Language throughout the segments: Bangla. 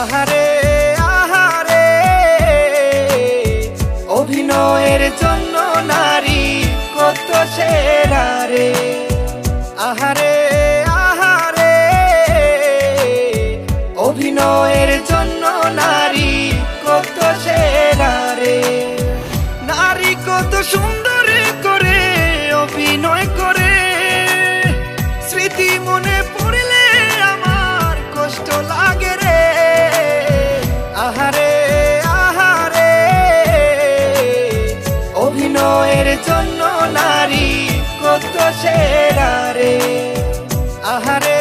আহারে আহারে। অভিনয়ের জন্য নারী কত সেরারে আহারে আহারে। অভিনয়ের জন্য নারী কত সেরারে নারী কত সুন্দর অভিনয়ের জন্য নারী কত সেরা রে। আহারে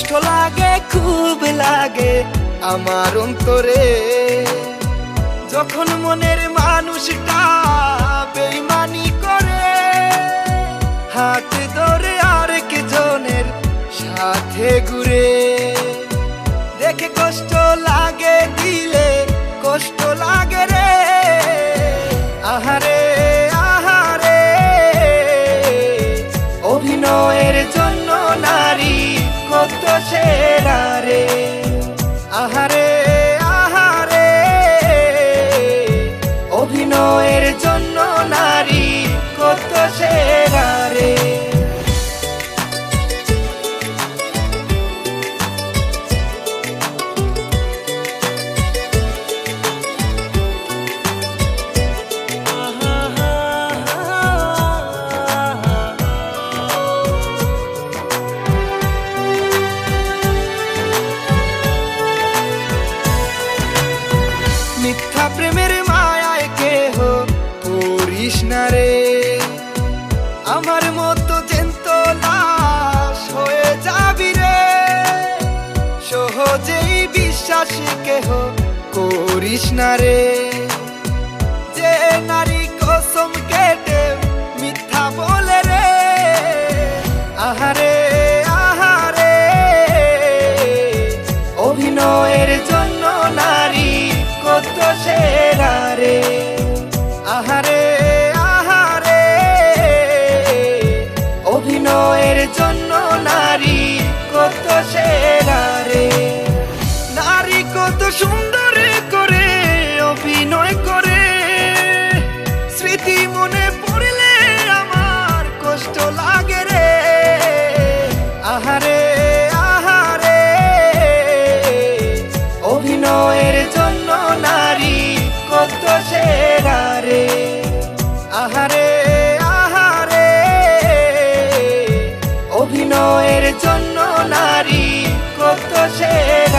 কষ্ট লাগে, খুব লাগে আমার অন্তরে। যখন মনের মানুষটা বেইমানি করে, হাত ধরে আরেক জনের সাথে ঘুরে অভিনয়ের জন্য না রে। আমার মতো জেন্ত লাশ হয়ে যাবি রে। সহজেই বিশ্বাস কেহ করিস না রে। যে নারী কসম কেটে মিথ্যা বলে রে। আহারে আহারে। অভিনয়ের জন্য নারী কত সেরা রে। আহারে সুন্দরে করে, অভিনয় করে। স্মৃতি মনে পড়লে আমার কষ্ট লাগে রে। আহারে আহারে। অভিনয়ের জন্য নারী কত সেরা রে। আহারে আহারে। অভিনয়ের জন্য নারী কত সেরা।